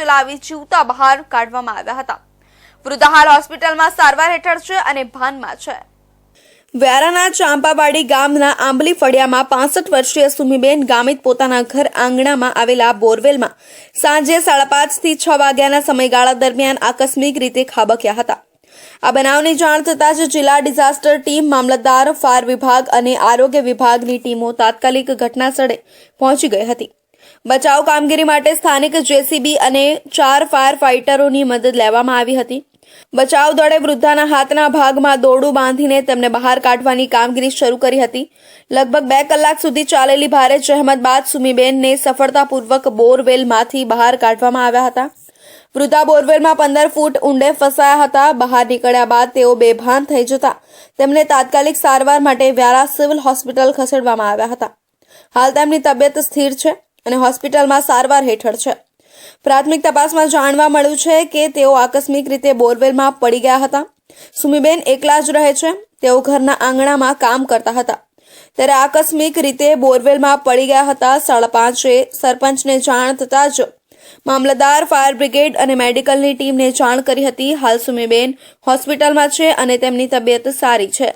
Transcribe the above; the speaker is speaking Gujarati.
ચલાવી જીવતા બહાર કાઢવામાં આવ્યા હતા. વૃદ્ધાહાર હોસ્પિટલમાં સારવાર હેઠળ છે અને ભાનમાં છે. વ્યારાના ચાંપાવાડી ગામના આંબલી ફળિયામાં પાસઠ વર્ષીય સુમીબેન ગામિત પોતાના ઘર આંગણામાં આવેલા બોરવેલમાં સાંજે સાડા પાંચથી છ વાગ્યાના સમયગાળા દરમિયાન આકસ્મિક રીતે ખાબક્યા હતા. આ બનાવની જાણ થતાં જ જિલ્લા ડિઝાસ્ટર ટીમ, મામલતદાર, ફાયર વિભાગ અને આરોગ્ય વિભાગની ટીમો તાત્કાલિક ઘટનાસ્થળે પહોંચી ગઈ હતી. બચાવ કામગીરી માટે સ્થાનિક જેસીબી અને ચાર ફાયર ફાઇટરોની મદદ લેવામાં આવી હતી. બચાવ દળે વૃદ્ધાના હાથના ભાગમાં દોરડું બાંધીને તેમને બહાર કાઢવાની કામગીરી શરૂ કરી હતી. લગભગ બે કલાક સુધી ચાલેલી ભારે જહેમત બાદ સુમીબેનને સફળતાપૂર્વક બોરવેલમાંથી બહાર કાઢવામાં આવ્યા હતા. વૃદ્ધા બોરવેલમાં પંદર ફૂટ ઊંડે ફસાયા હતા. બહાર નીકળ્યા બાદ તેઓ બેભાન થઈ જતા તેમને તાત્કાલિક સારવાર માટે વ્યારા સિવિલ હોસ્પિટલ ખસેડવામાં આવ્યા હતા. હાલ તેમની તબિયત સ્થિર છે. અને હોસ્પિટલમાં સારવાર હેઠળ છે. પ્રાથમિક તપાસમાં જાણવા મળ્યું છે કે તેઓ આકસ્મિક રીતે બોરવેલમાં પડી ગયા હતા. સુમીબેન એકલા જ રહે છે. તેઓ ઘરના આંગણામાં કામ કરતા હતા. ત્યારે આકસ્મિક રીતે બોરવેલમાં પડી ગયા હતા સાડા પાંચે. સરપંચને જાણ થતાં જ મામલતદાર, ફાયર બ્રિગેડ અને મેડિકલની ટીમને જાણ કરી હતી. હાલ સુમીબેન હોસ્પિટલમાં છે અને તેમની તબિયત સારી છે.